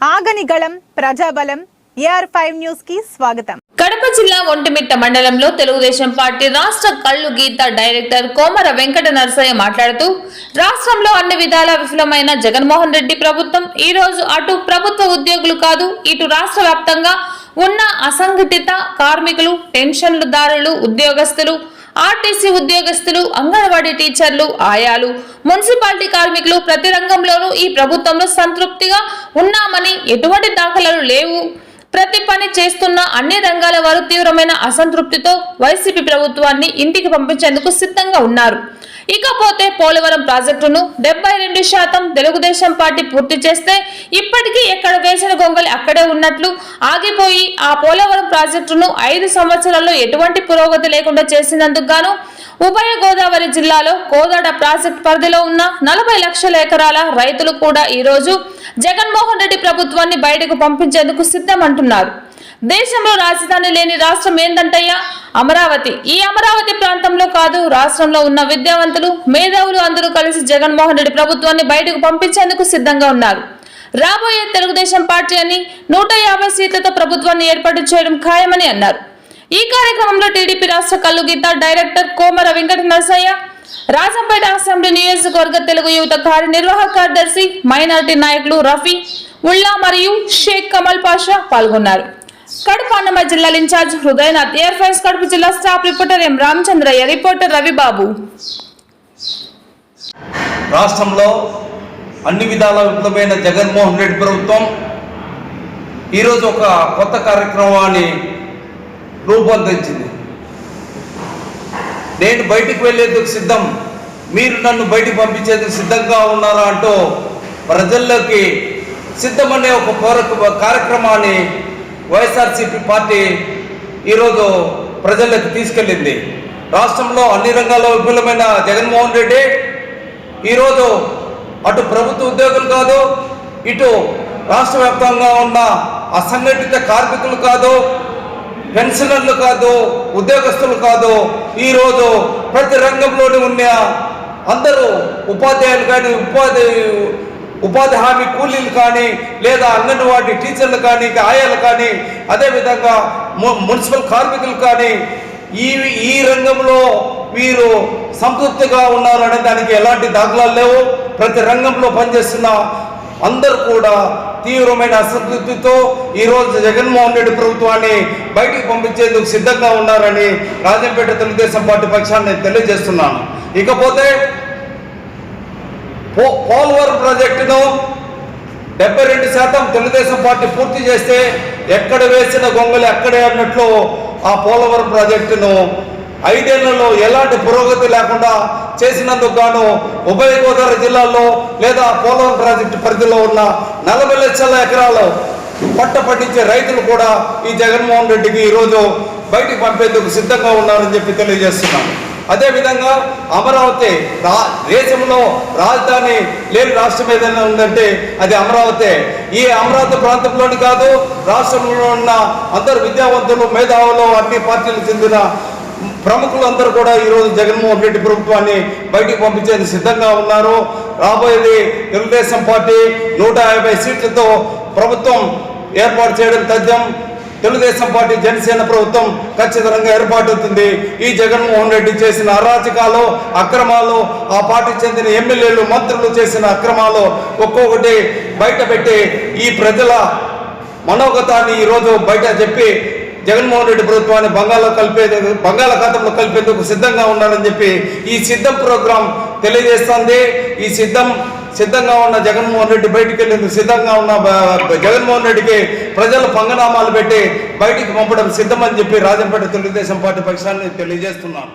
ఆగని గళం ప్రజాబలం AR five న్యూస్కి స్వాగతం. కడప జిల్లా ఒంటిమిట్ట మండలంలో తెలుగుదేశం పార్టీ రాష్ట్ర కళ్ళు గీత డైరెక్టర్ కోమర వెంకట నరసయ్య మాట్లాడుతూ రాష్ట్రంలో అన్ని విధాల విఫలమైన జగన్మోహన్ రెడ్డి ప్రభుత్వం ఈ రోజు అటు ప్రభుత్వ ఉద్యోగులు కాదు ఇటు రాష్ట్ర వ్యాప్తంగా ఉన్న అసంఘటిత కార్మికులు పెన్షన్లదారులు ఉద్యోగస్తులు ఆర్టీసీ ఉద్యోగస్తులు అంగన్వాడీ టీచర్లు ఆయాలు మున్సిపాలిటీ కార్మికులు ప్రతి రంగంలోనూ ఈ ప్రభుత్వంలో సంతృప్తిగా ఉన్నామని ఎటువంటి దాఖలాలు లేవు. ప్రతి పని చేస్తున్న అన్ని రంగాల వారు తీవ్రమైన అసంతృప్తితో వైసీపీ ప్రభుత్వాన్ని ఇంటికి పంపించేందుకు సిద్ధంగా ఉన్నారు. ఇకపోతే పోలవరం ప్రాజెక్టును డెబ్బై రెండు శాతం తెలుగుదేశం పార్టీ పూర్తి చేస్తే ఇప్పటికీ ఎక్కడ వేసిన గొంగలి అక్కడే ఉన్నట్లు ఆగిపోయి ఆ పోలవరం ప్రాజెక్టును ఐదు సంవత్సరాల్లో ఎటువంటి పురోగతి లేకుండా చేసినందుకు గాను ఉభయ గోదావరి జిల్లాలో కోదాడ ప్రాజెక్ట్ పరిధిలో ఉన్న నలభై లక్షల ఎకరాల రైతులు కూడా ఈరోజు జగన్మోహన్ రెడ్డి ప్రభుత్వాన్ని బయటకు పంపించేందుకు సిద్ధమంటున్నారు. దేశంలో రాజధాని లేని రాష్ట్రం ఏందంటయ్యా? అమరావతి. ఈ అమరావతి ప్రాంతంలో కాదు రాష్ట్రంలో ఉన్న విద్యావంతులు మేధావులు అందరూ కలిసి జగన్మోహన్ రెడ్డి ప్రభుత్వాన్ని బయటకు పంపించేందుకు సిద్ధంగా ఉన్నారు. రాబోయే తెలుగుదేశం పార్టీ అని నూట యాభై సీట్లతో ప్రభుత్వాన్ని ఏర్పాటు చేయడం ఖాయమని అన్నారు. ఈ కార్యక్రమంలో టీడీపీ రాష్ట్ర కల్లు గీత డైరెక్టర్ కోమర వెంకట నరసయ్య రాజంపేట అసెంబ్లీ నియోజకవర్గ తెలుగు యువత కార్యనిర్వాహక కార్యదర్శి మైనార్టీ నాయకులు రఫీ ఉల్లా మరియు షేక్ కమల్ పాషా పాల్గొన్నారు. కడప అన్నమయ్య జిల్లా in charge Hrudayanath air force Kadapa జిల్లా staff reporter M Ramachandraiah reporter Ravi Babu. రాష్ట్రంలో అన్ని విధాల విఫలమైన జగన్మోహన్ రెడ్డి ప్రభుత్వం ఈరోజు ఒక కొత్త కార్యక్రమాన్ని రూపొందించింది. నేను బయటికి వెళ్ళేందుకు సిద్ధం మీరు నన్ను బయటికి పంపించేందుకు సిద్ధంగా ఉన్నారా అంటూ ప్రజల్లోకి సిద్ధమనే ఒక కోరక కార్యక్రమాన్ని వైఎస్ఆర్సీపీ పార్టీ ఈరోజు ప్రజలకు తీసుకెళ్ళింది. రాష్ట్రంలో అన్ని రంగాల్లో విఫలమైన జగన్మోహన్ రెడ్డి ఈరోజు అటు ప్రభుత్వ ఉద్యోగులు కాదు ఇటు రాష్ట్ర వ్యాప్తంగా ఉన్న అసంఘటిత కార్మికులు కాదు పెన్షనర్లు కాదు ఉద్యోగస్తులు కాదు ఈరోజు ప్రతి రంగంలోనే ఉన్న అందరూ ఉపాధ్యాయులు కానీ ఉపాధి ఉపాధి హామీ కూలీలు కానీ లేదా అంగన్వాడీ టీచర్లు కానీ ఆయాలు కానీ అదేవిధంగా ము- మున్సిపల్ కార్మికులు కానీ ఈ ఈ రంగంలో వీరు సంతృప్తిగా ఉన్నారనే దానికి ఎలాంటి దాఖలాలు లేవు. ప్రతి రంగంలో పనిచేస్తున్న అందరూ కూడా తీవ్రమైన అసంతృప్తితో ఈరోజు జగన్మోహన్ రెడ్డి ప్రభుత్వాన్ని బయటికి పంపించేందుకు సిద్ధంగా ఉన్నారని రాజంపేట తెలుగుదేశం పార్టీ పక్షాన్ని తెలియజేస్తున్నాను. ఇకపోతే పో పోలవరం ప్రాజెక్టును డెబ్బై రెండు శాతం తెలుగుదేశం పార్టీ పూర్తి చేస్తే ఎక్కడ వేసిన గొంగలు అక్కడే అన్నట్లు ఆ పోలవరం ప్రాజెక్టును ఐదేళ్ళలో ఎలాంటి పురోగతి లేకుండా చేసినందుకు గాను ఉభయ గోదావరి జిల్లాలో లేదా పోలవరం ప్రాజెక్టు పరిధిలో ఉన్న నలభై లక్షల ఎకరాలు పంట పండించే రైతులు కూడా ఈ జగన్మోహన్ రెడ్డికి ఈరోజు బయటికి పంపేందుకు సిద్ధంగా ఉన్నారని చెప్పి తెలియజేస్తున్నాను. అదేవిధంగా అమరావతి రా దేశంలో రాజధాని లేని రాష్ట్రం ఏదైనా ఉందంటే అది అమరావతి. ఈ అమరావతి ప్రాంతంలోని కాదు రాష్ట్రంలో ఉన్న అందరు విద్యావంతులు మేధావులు అన్ని పార్టీలకు చెందిన ప్రముఖులందరూ కూడా ఈరోజు జగన్మోహన్ రెడ్డి ప్రభుత్వాన్ని బయటికి పంపించేందుకు సిద్ధంగా ఉన్నారు. రాబోయేది తెలుగుదేశం పార్టీ నూట యాభై సీట్లతో ప్రభుత్వం ఏర్పాటు చేయడం తథ్యం. తెలుగుదేశం పార్టీ జనసేన ప్రభుత్వం ఖచ్చితంగా ఏర్పాటవుతుంది ఈ జగన్మోహన్ రెడ్డి చేసిన అరాచకాలు అక్రమాలు ఆ పార్టీ చెందిన ఎమ్మెల్యేలు మంత్రులు చేసిన అక్రమాలు ఒక్కొక్కటి బయట పెట్టి ఈ ప్రజల మనోగతాన్ని ఈరోజు బయట చెప్పి జగన్మోహన్ రెడ్డి ప్రభుత్వాన్ని బంగాళలో కలిపే బంగాళాఖాతంలో కలిపేందుకు సిద్ధంగా ఉండాలని చెప్పి ఈ సిద్ధం ప్రోగ్రాం తెలియజేస్తుంది. ఈ సిద్ధం సిద్ధంగా ఉన్న జగన్మోహన్ రెడ్డి బయటికి వెళ్ళేందుకు సిద్ధంగా ఉన్న జగన్మోహన్ రెడ్డికి ప్రజలు పంగనామాలు పెట్టి బయటికి పంపడం సిద్ధమని చెప్పి రాజంపేట తెలుగుదేశం పార్టీ పక్షాన్ని తెలియజేస్తున్నాను.